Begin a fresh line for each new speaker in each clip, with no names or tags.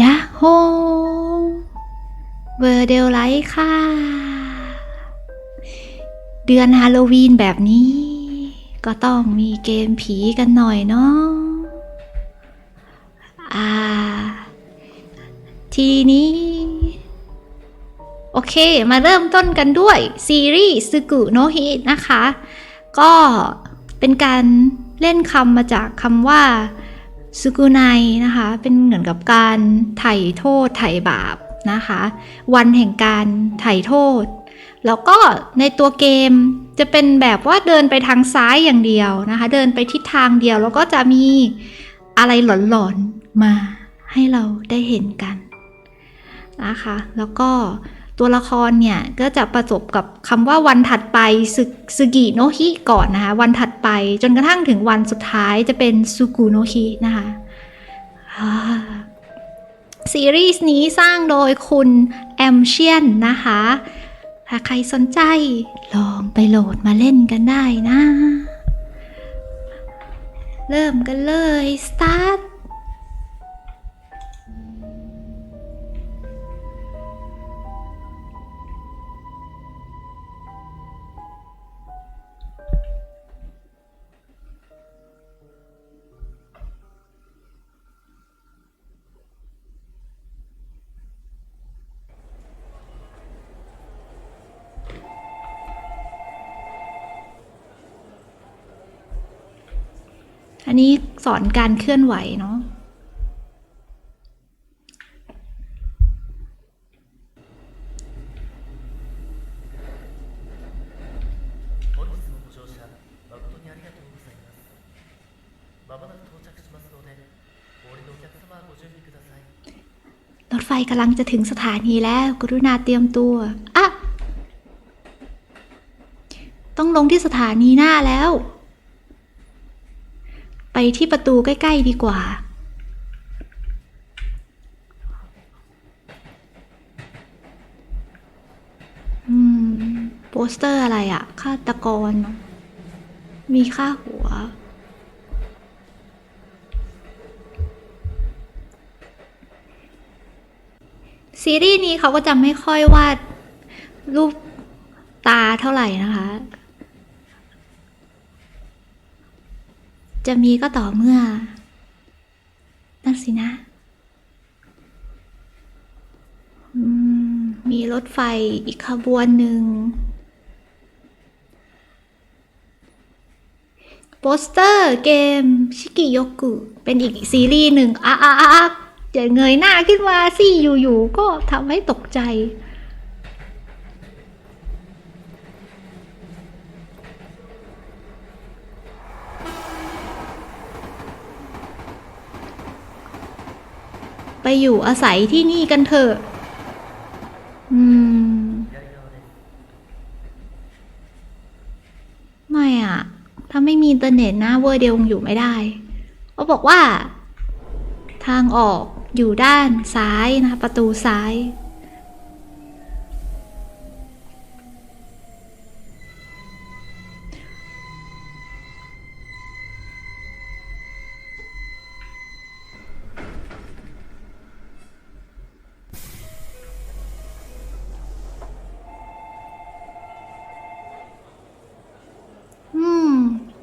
ยะโฮเวอร์เดลไลท์ค่ะ เดือนฮาโลวีนแบบนี้ ก็ต้องมีเกมผีกันหน่อยเนาะอ่า ทีนี้ โอเค มาเริ่มต้นกันด้วย ซีรีส์ซึกุโนฮินะคะ ก็เป็นการเล่นคำมาจากคำว่า ซึกุไนนะคะ เป็นเหมือนกับการไถ่โทษไถ่บาปนะคะ วันแห่งการไถ่โทษ แล้วก็ในตัวเกมจะเป็นแบบว่าเดินไปทางซ้ายอย่างเดียวนะคะ เดินไปทิศทางเดียวแล้วก็จะมีอะไรหลอนๆมาให้เราได้เห็นกันนะคะ แล้วก็ ตัวละครเนี่ยก็จะประสบกับคำว่าวันถัดไปซึซึกิโนฮิก่อนนะคะ วันถัดไปจนกระทั่งถึงวันสุดท้ายจะเป็นซูกุโนฮินะคะซีรีส์นี้สร้างโดยคุณแอมเชียนนะคะ ถ้าใครสนใจลองไปโหลดมาเล่นกันได้นะ เริ่มกันเลยส อันนี้สอนการเคลื่อนไหวเนาะรถไฟกำลังจะถึงสถานีแล้ว กรุณาเตรียมตัวอะต้องลงที่สถานีหน้าแล้ว ไปที่ประตูใกล้ ๆ ดีกว่า อืม โปสเตอร์อะไรอะฆาตกร มีค่าหัว ซีรีส์นี้เขาก็จะไม่ค่อยวาดรูปตาเท่าไหร่นะคะ จะมีก็ต่อเมื่อ นั่นสินะ มีรถไฟอีกขบวนหนึ่ง โปสเตอร์เกม ชิกิโยกุ เป็นอีกซีรีส์หนึ่งอะอะอะอะอย่าเงยหน้าขึ้นมาสิอยู่ๆก็ทำให้ตกใจ ไปอยู่อาศัยที่นี่กันเถอะ อืม ไม่อะ ถ้าไม่มีอินเทอร์เน็ตนะเวอร์เดียวคงอยู่ไม่ได้เขาบอกว่า ทางออกอยู่ด้านซ้ายนะ ประตูซ้าย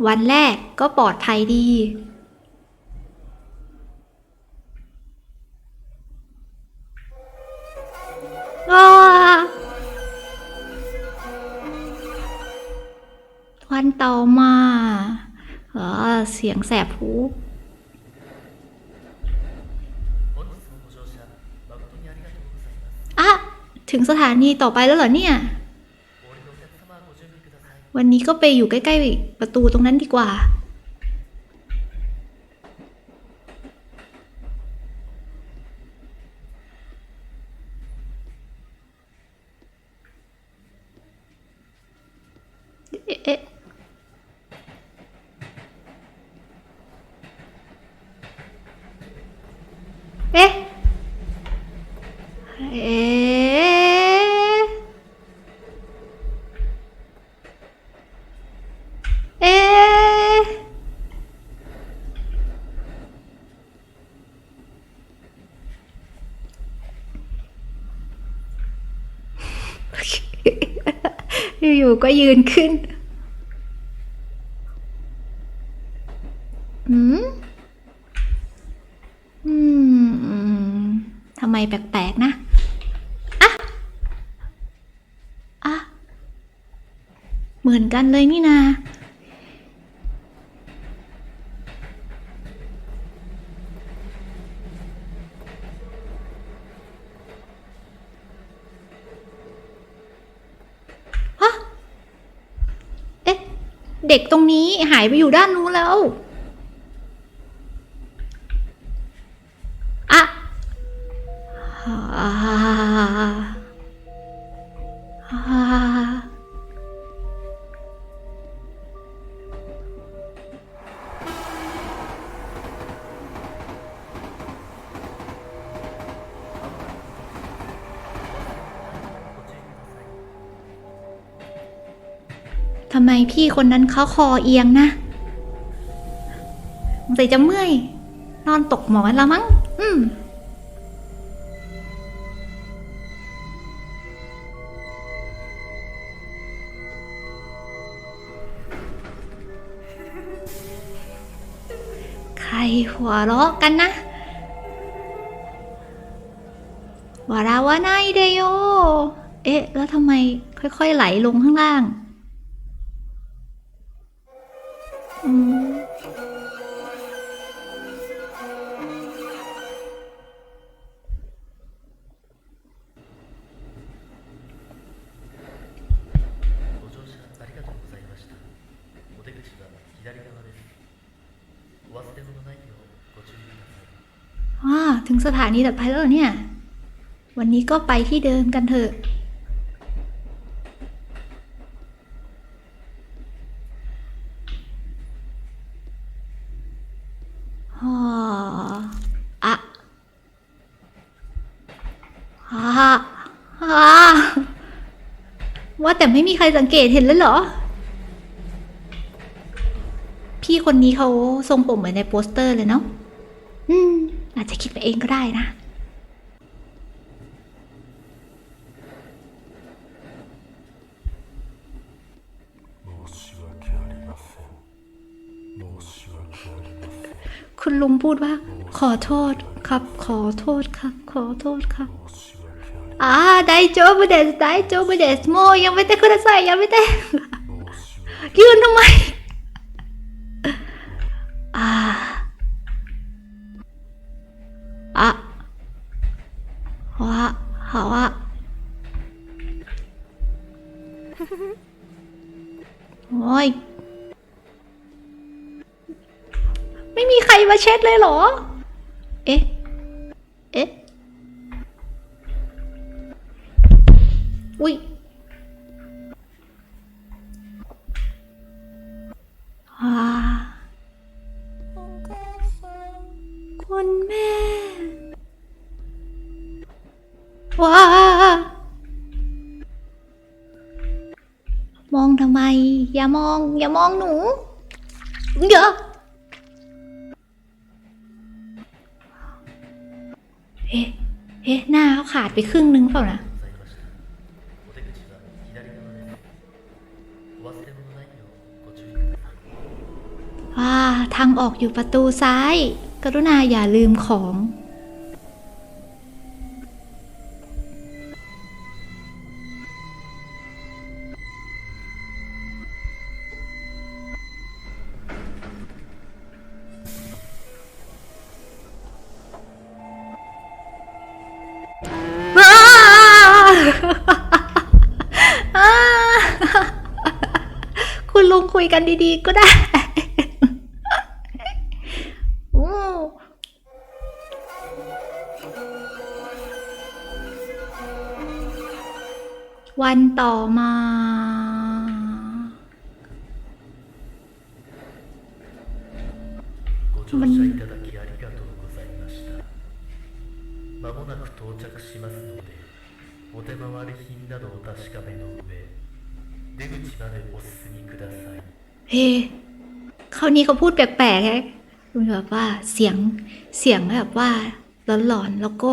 วันแรกก็ปลอดภัยดี วันต่อมาเสียงแสบหูอะถึงสถานีต่อไปแล้วเหรอเนี่ย วันนี้ก็ไปอยู่ใกล้ๆประตูตรงนั้นดีกว่า เอ๊ะเอ๊ะเอ๊ะ เอ๊ะ อยู่ๆก็ยืนขึ้น อืม อืม ทำไมแปลกๆนะอะอะเหมือนกันเลยนี่นาะ เอ๊ะ เด็กตรงนี้หายไปอยู่ด้านนู้นแล้ว พี่คนนั้นเขาคอเอียงนะสงสัยจะเมื่อย นอนตกหมอนแล้วมั้ง อืมใครหัวเราะกันนะวาราวาไนเดโย เอ๊ะ แล้วทำไมค่อยๆไหลลงข้างล่าง สถานีดับภัยแล้วเหรอเนี่ย วันนี้ก็ไปที่เดิมกันเถอะฮ่าอะฮ่าฮ่าว่าแต่ไม่มีใครสังเกตเห็นเลยเหรอ พี่คนนี้เขาทรงผมเหมือนในโปสเตอร์เลยเนาะ อืม อาจจะคิดไป เองก็ได้นะ
申し訳ありません申し訳ありません
คุณลุงพูดว่า ขอโทษครับ ขอโทษครับ ขอโทษครับ
申し訳あり
อ่าได้โจบเดสได้โจบเดสโมยั มาเช็ดเลยเหรอ เอ๊ะ เอ๊ะ อุ้ยอ่าคุณแม่ ว้า มองทำไม อย่ามอง อย่ามองหนู เยวเอ๊ะ เฮ้หน้าเขาขาดไปครึ่งนึงเปล่านะว่าทางออกอยู่ประตูซ้าย กรุณาอย่าลืมของ กันดีๆก็ได้ โอ้วันต่อมา
ご乗車いただきありがとうございましたまもなく到着しますのでお手回り品などお確かめの上出口までお進みください
เฮ้คราวนี้เขาพูดแปลกๆแฮะมันแบบว่าเสียงเสียงแบบว่าหลอนๆแล้วก็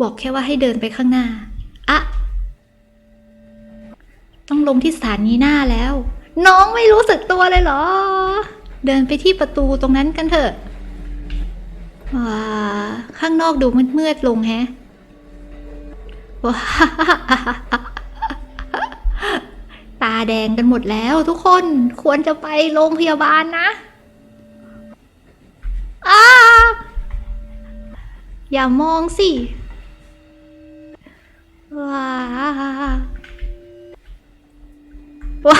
บอกแค่ว่าให้เดินไปข้างหน้า อะ ต้องลงที่สถานีหน้าแล้ว น้องไม่รู้สึกตัวเลยเหรอ เดินไปที่ประตูตรงนั้นกันเถอะว้าข้างนอกดูมืดๆลงแฮะว้าตา แดงกันหมดแล้ว ทุกคนควรจะไปโรงพยาบาลนะอ้าอย่ามองสิว้าว้า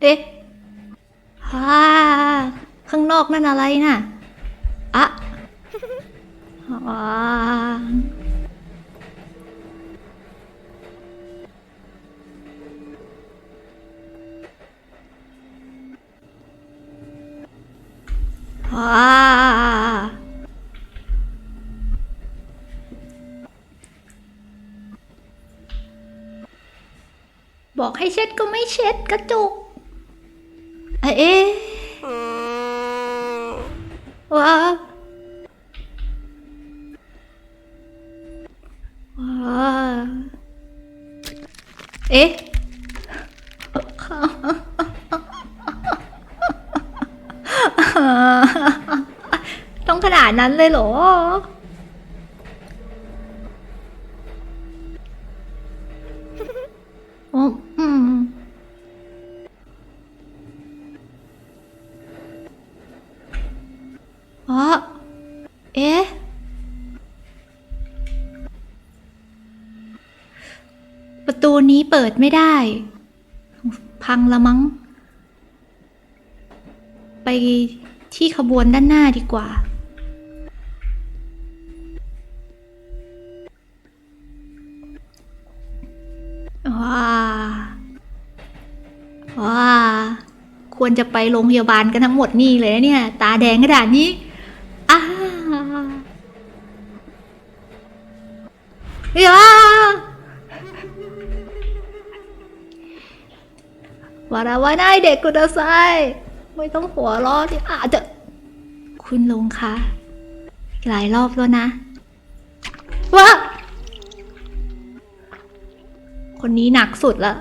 เอ๊ะฮ่า ข้างนอกนั่นอะไรน่ะ อะว้าว้าบอกให้เช็ดก็ไม่เช็ดกระจุก เอ๊ะ ว้าว้าเอ๊ะต้องขนาดนั้นเลยเหรออืม อ๋อ เอ๊ะ ประตูนี้เปิดไม่ได้ พังละมั้ง ไปที่ขบวนด้านหน้าดีกว่า ว้า ว้า ควรจะไปโรงพยาบาลกันทั้งหมดนี่เลยนะเนี่ย ตาแดงขนาดนี้อ้าอย่ วาราวาไนายเด็กกุดาไซไม่ต้องหัวร้อที่อาจจะ คุณลงคะหลายรอบแล้วนะว้าคนนี้หนักสุดละ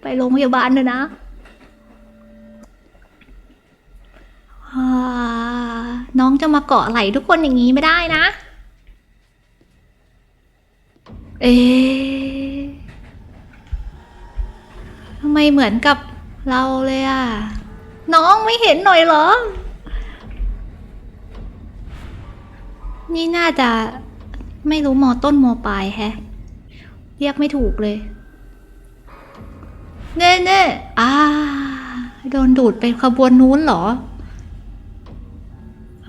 ไปโรงพยาบาลเลยนะน้องจะมาเกาะไหลทุกคนอย่างนี้ไม่ได้นะ เอ๊ ไมเหมือนกับเราเลยอะน้องไม่เห็นหน่อยเหรอ นี่น่าจะไม่รู้มอต้นมอปลายแฮะ เรียกไม่ถูกเลย เน่เน่อ่า โดนดูดไปขบวนนู้นเหรอ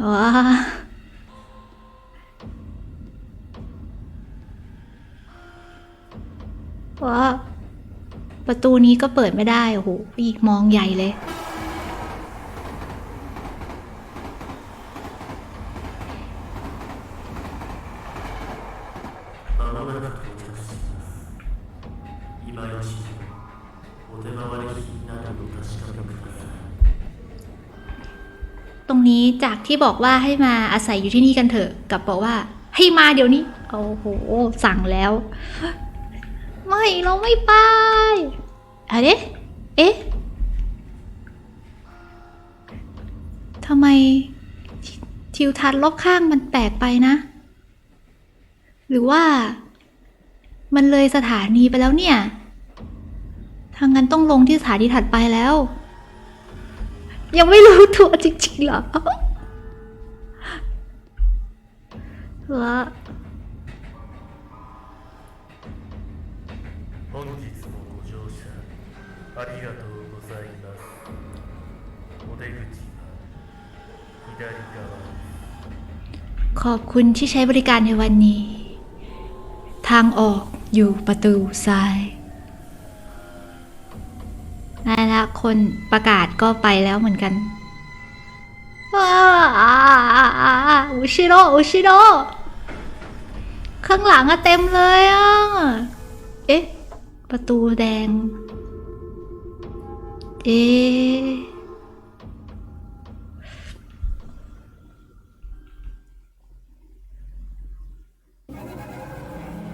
ว้าว้า ประตูนี้ก็เปิดไม่ได้โอ้โหอีกมองใหญ่เลย ตรงนี้จากที่บอกว่าให้มาอาศัยอยู่ที่นี่กันเถอะ กับบอกว่าให้มาเดี๋ยวนี้ โอ้โห สั่งแล้ว เราไม่ไปอะไรเอ๊ะทำไมทิทิวทัศน์รอบข้างมันแปลกไปนะ หรือว่า มันเลยสถานีไปแล้วเนี่ยทางนั้นต้องลงที่สถานีถัดไปแล้ว ยังไม่รู้ตัวจริงๆหรอเห
ありがとうございますお出口は左側です
ขอบคุณที่ใช้บริการในวันนี้ ทางออกอยู่ประตูซ้ายนั่นละคนประกาศก็ไปแล้วเหมือนกันว้าวอุชิโร่อุชิโร่ข้างหลังอะเต็มเลยอะเอ๊ะ ประตูแดง เอ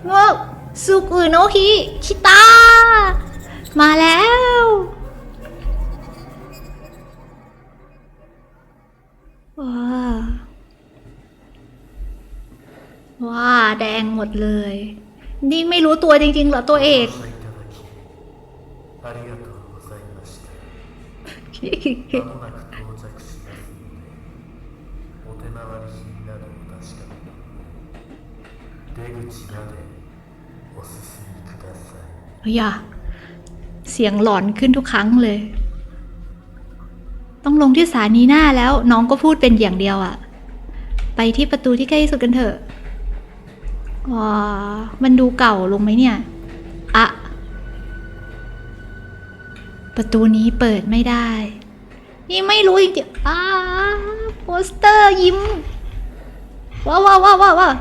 วกสุกุโนฮิคิตา มาแล้ว ว้า ว้า แดงหมดเลย นี่ไม่รู้ตัวจริงๆเหรอตัวเอก
まもなく到着しますのでお手回り品などを確かめ出口までお進みください
อย่า เสียงหลอนขึ้นทุกครั้งเลย ต้องลงที่สถานีหน้าแล้ว น้องก็พูดเป็นอย่างเดียวอะไปที่ประตูที่ใกล้ที่สุดกันเถอะว้ามันดูเก่าลงไหมเนี่ย อะ ประตูนี้เปิดไม่ได้ นี่ไม่รู้จริงๆอ้าโปสเตอร์ยิ้มว้าวว้าวว้าวว้าวว้าว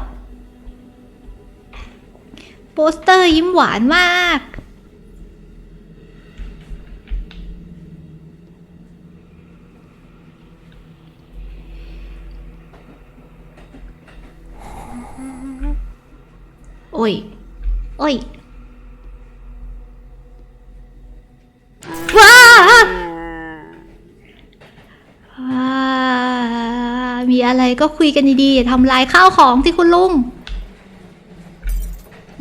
โปสเตอร์ยิ้มหวานมากโอ้ย โอ้ย ว้า อะไรก็คุยกันดีๆอย่าทำลายข้าวของที่คุณลุง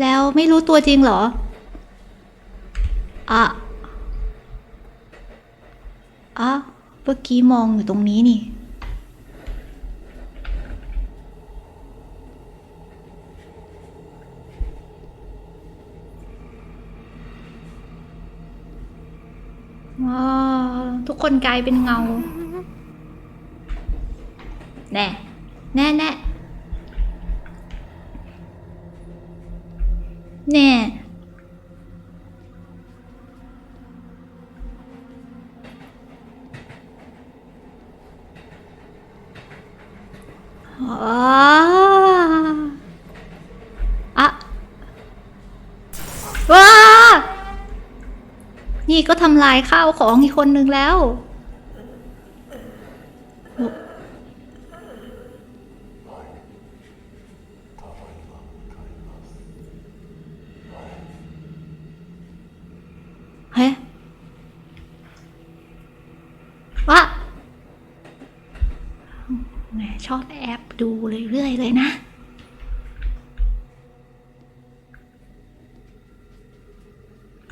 แล้วไม่รู้ตัวจริงเหรอ อะ อะ เมื่อกี้มองอยู่ตรงนี้นี่ว้าทุกคนกลายเป็นเงา แน่ แน่แน่แน่อ๋ออะว้า นี่ก็ทำลายข้าวของอีกคนนึงแล้วโอ้เฮ้วะแหม ชอบแอบดูเรื่อยๆเลยนะ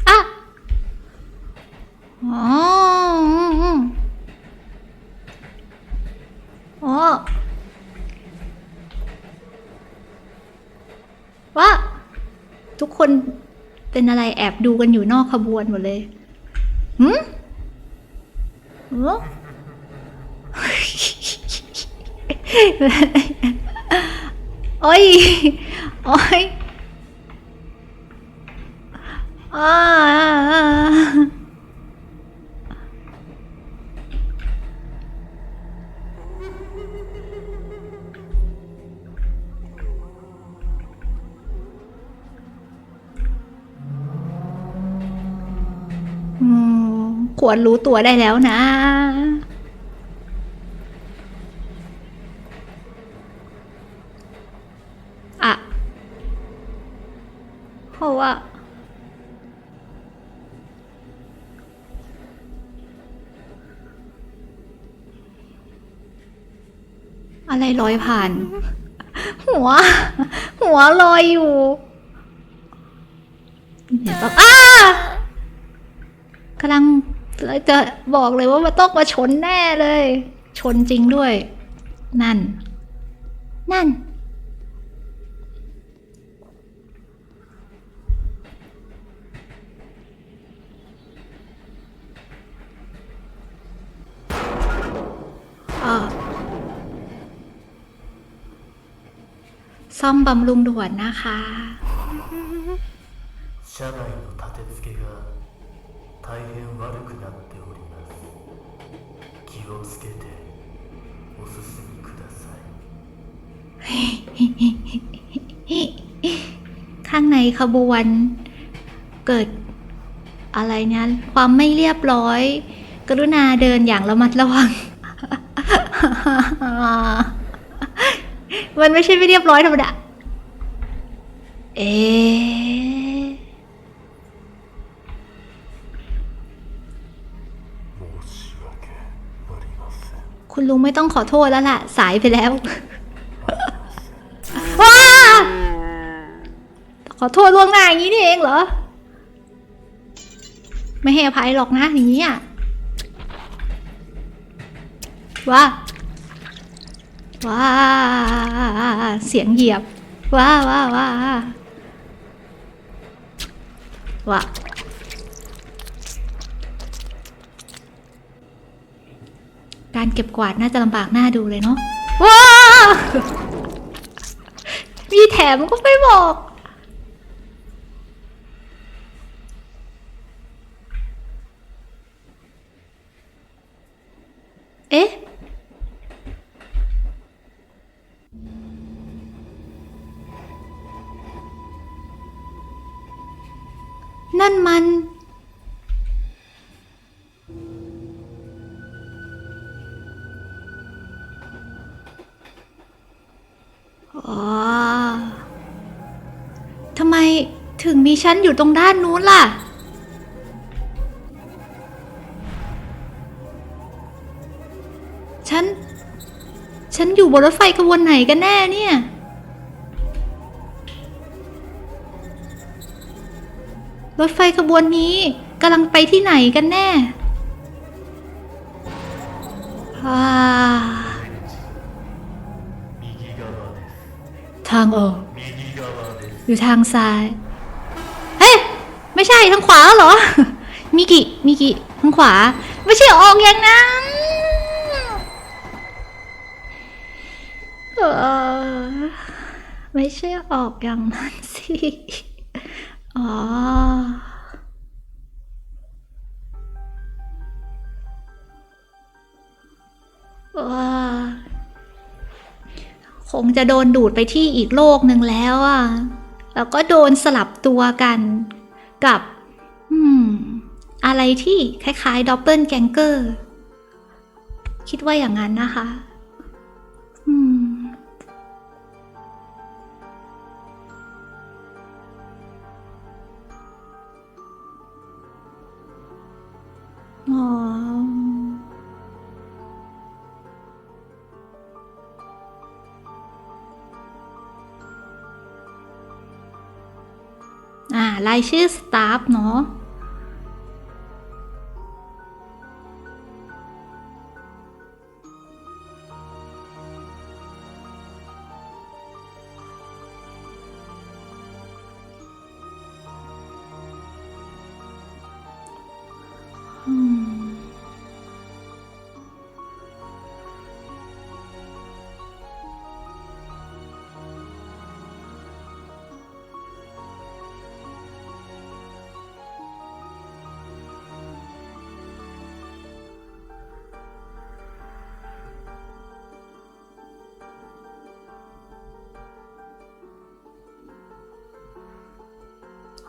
อะอ๋ออืมอ๋อว่าทุกคนเป็นอะไรแอบดูกันอยู่นอกขบวนหมดเลยหืมโอ้ โอ้ย โอ้ยอ่าอืมควรรู้ตัวได้แล้วนะเพราะว่า อะไร ลอยผ่าน หัว หัวลอยอยู่เห็นปะอ้ากำลังจะบอกเลยว่ามันต้องมาชนแน่เลย ชนจริงด้วย นั่น นั่น ซ่อมบำรุงด่วนนะคะ
車内の立て付けが大変悪くなっております気をつけてお進みください
ข้างในขบวนเกิดอะไรเนี่ยความไม่เรียบร้อย กรุณาเดินอย่างระมัดระวัง มันไม่ใช่ไม่เรียบร้อยธรรมดา เอ๊คุณลุงไม่ต้องขอโทษแล้วล่ะ สายไปแล้วว้าขอโทษล่วงหน้าอย่างนี้นี่เองเหรอ ไม่ให้อภัยหรอกนะอย่างนี้อะว้า ว้าเสียงเหยียบ ว้าว้าว้าว้าการเก็บกวาดน่าจะลำบากหน้าดูเลยเนาะว้ามีแถมก็ไม่บอก ฉันอยู่ตรงด้านนู้นล่ะ ฉัน ฉันอยู่บนรถไฟขบวนไหนกันแน่เนี่ย รถไฟขบวนนี้กำลังไปที่ไหนกันแน่ทางออก อยู่ทางซ้าย ไม่ใช่ทางขวาเหรอ มิกิ มิกิ ทางขวา ไม่ใช่ออกอย่างนั้นเออไม่ใช่ออกอย่างนั้นสิ อ๋อว้าคงจะโดนดูดไปที่อีกโลกหนึ่งแล้วอะ แล้วก็โดนสลับตัวกัน กับ อืม อะไรที่คล้ายๆดอปเปิลแกงเกอร์ คิดว่าอย่างนั้นนะคะ รายชื่อสตาฟเนาะ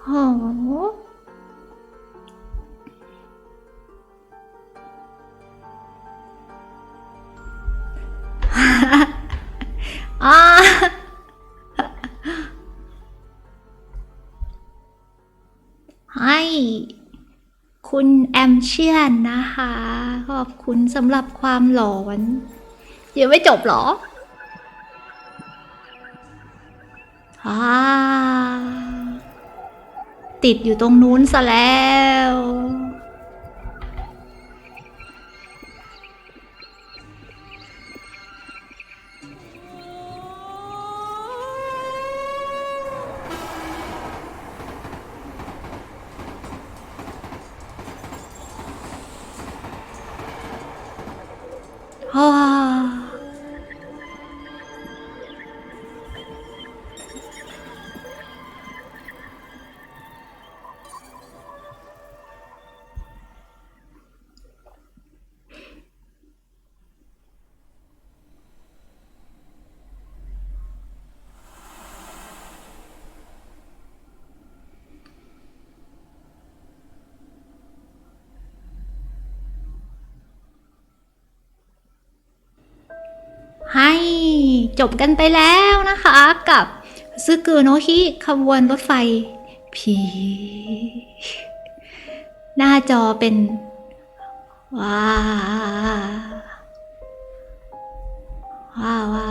หอ่าให้คุณแอมเชียนนะคะ ขอบคุณสำหรับความหลอนยังไม่จบหรอ อ่า ติดอยู่ตรงนู้นซะแล้ จบกันไปแล้วนะคะกับซึกือโนฮิขบวนรถไฟผีหน้าจอเป็น ว้าว้าว้า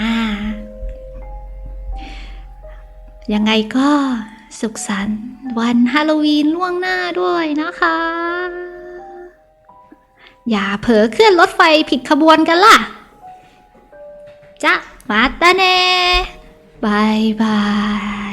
อ่ายังไงก็สุขสันต์วันฮาโลวีนล่วงหน้าด้วยนะคะ อย่าเผลอเคลื่อนรถไฟผิดขบวนกันล่ะ จ้ะมาตาเน่บายบาย